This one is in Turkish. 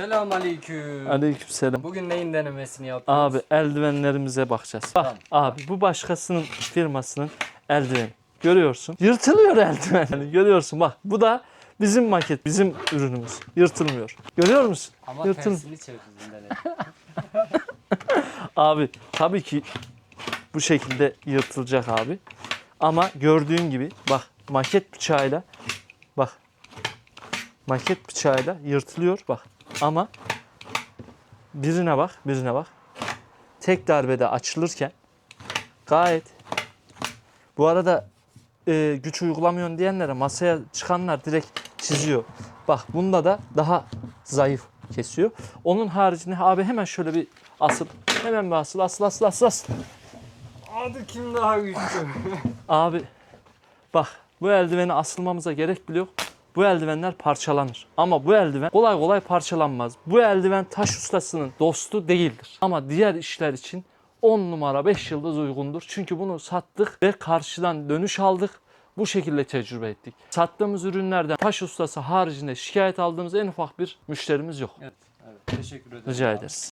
Selamünaleyküm. Aleykümselam. Bugün neyin denemesini yapıyoruz? Abi eldivenlerimize bakacağız. Bak abi bu başkasının firmasının eldiveni. Görüyorsun. Yırtılıyor eldiven. Yani görüyorsun bak bu da bizim maket, bizim ürünümüz. Yırtılmıyor. Görüyor musun? Ama Yırtıl. tersini denedim. Abi tabii ki bu şekilde yırtılacak abi. Ama gördüğün gibi bak maket bıçağıyla bak maket bıçağıyla yırtılıyor bak. Ama birine bak, birine bak. Tek darbede açılırken gayet bu arada e, güç uygulamıyorsun diyenlere masaya çıkanlar direkt çiziyor. Bak bunda da daha zayıf kesiyor. Onun haricinde abi hemen şöyle bir asıl. Hemen bir asıl asıl asıl asıl asıl. Hadi kim daha güçlü? Abi bak bu eldiveni asılmamıza gerek bile yok. Bu eldivenler parçalanır. Ama bu eldiven kolay kolay parçalanmaz. Bu eldiven taş ustasının dostu değildir. Ama diğer işler için 10 numara 5 yıldız uygundur. Çünkü bunu sattık ve karşıdan dönüş aldık. Bu şekilde tecrübe ettik. Sattığımız ürünlerden taş ustası haricinde şikayet aldığımız en ufak bir müşterimiz yok. evet, evet. Teşekkür ederim. Rica ederiz.